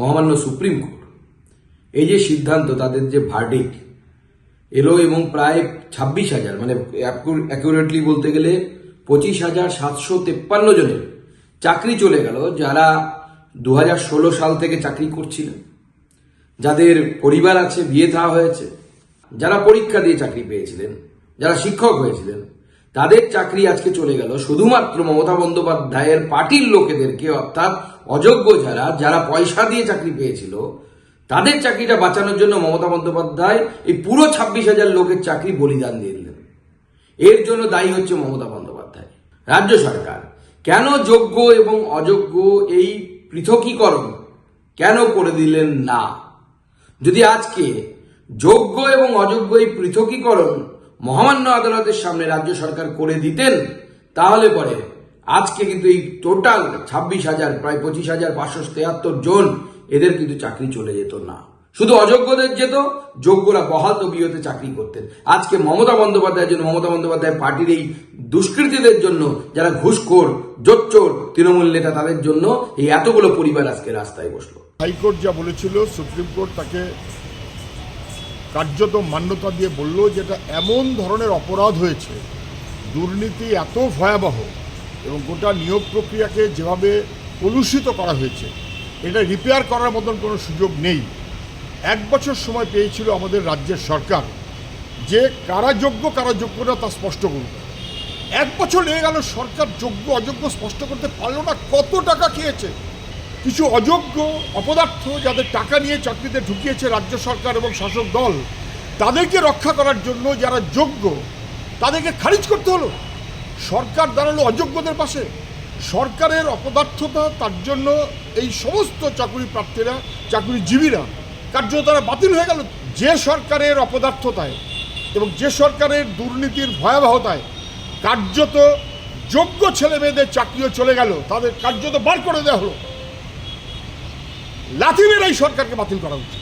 মহামান্য supreme court. এই যে সিদ্ধান্ত, তাদের যে ভার্ডিক এলো এবং প্রায় ছাব্বিশ হাজার মানে অ্যাকুরেটলি বলতে গেলে পঁচিশ হাজার সাতশো তেপ্পান্ন জনের চাকরি চলে গেল, যারা দু হাজার ষোলো সাল থেকে চাকরি করছিলেন। যাদের পরিবার আছে, বিয়ে থা হয়েছে, যারা পরীক্ষা দিয়ে চাকরি পেয়েছিলেন, যারা শিক্ষক হয়েছিলেন তাদের চাকরি আজকে চলে গেল। শুধুমাত্র মমতা বন্দ্যোপাধ্যায়ের পার্টির লোকেদেরকে, অর্থাৎ অযোগ্য যারা যারা পয়সা দিয়ে চাকরি পেয়েছিল, তাদের চাকরিটা বাঁচানোর জন্য মমতা বন্দ্যোপাধ্যায় এই পুরো ছাব্বিশ হাজার লোকের চাকরি বলিদান দিয়ে দিলেন। এর জন্য দায়ী হচ্ছে মমতা বন্দ্যোপাধ্যায়। রাজ্য সরকার, কেন যোগ্য এবং অযোগ্য এই পৃথকীকরণ কেন করে দিলেন না? যদি আজকে যোগ্য এবং অযোগ্য এই পৃথকীকরণ মহামান্য আদালতের সামনে রাজ্য সরকার করে দিতেন, তাহলে পরে আজকে কিন্তু এই টোটাল ছাব্বিশ হাজার, প্রায় পঁচিশ হাজার পাঁচশো তেহাত্তর জন এদের কিন্তু চাকরি চলে যেত না। শুধু অযোগ্যদের যেত, যোগ্যরা বহাল তবিয়তে চাকরি করতেন। আজকে মমতা বন্দ্যোপাধ্যায়ের জন্য, মমতা বন্দ্যোপাধ্যায় পার্টির এই দুষ্কৃতীদের জন্য, যারা ঘুষখোর, জোচ্চোর, তৃণমূল নেতা, তাদের জন্য এই এতগুলো পরিবার আজকে রাস্তায় বসল। হাইকোর্ট যা বলেছিল, সুপ্রিম কোর্ট তাকে কার্যত মান্যতা দিয়ে বলল যেটা এমন ধরনের অপরাধ হয়েছে, দুর্নীতি এত ভয়াবহ এবং গোটা নিয়োগ প্রক্রিয়াকে যেভাবে কলুষিত করা হয়েছে, এটা রিপেয়ার করার মতন কোনো সুযোগ নেই। এক বছর সময় পেয়েছিল আমাদের রাজ্যের সরকার যে কারা যোগ্য কারা যোগ্য না তা স্পষ্ট করবে এক বছর লেগে গেল সরকার যোগ্য, অযোগ্য স্পষ্ট করতে পারল না, কত টাকা খেয়েছে? কিছু অযোগ্য অপদার্থ যাদের টাকা নিয়ে চাকরিতে ঢুকিয়েছে রাজ্য সরকার এবং শাসক দল, তাদেরকে রক্ষা করার জন্য যারা যোগ্য, তাদেরকে খারিজ করতে হলো। সরকার দাঁড়াল অযোগ্যদের পাশে। সরকারের অপদার্থতা, তার জন্য এই সমস্ত চাকরি প্রার্থীরা চাকরিজীবীরা, কার্যত তারা বাতিল হয়ে গেল যে সরকারের অপদার্থতায় এবং যে সরকারের দুর্নীতির ভয়াবহতায়। কার্যত যোগ্য ছেলে মেয়েদের চাকরিও চলে গেল। তাদের কার্যত বার করে দেওয়া হলো। লাথি মেরে এই সরকারকে বাতিল করা উচিত।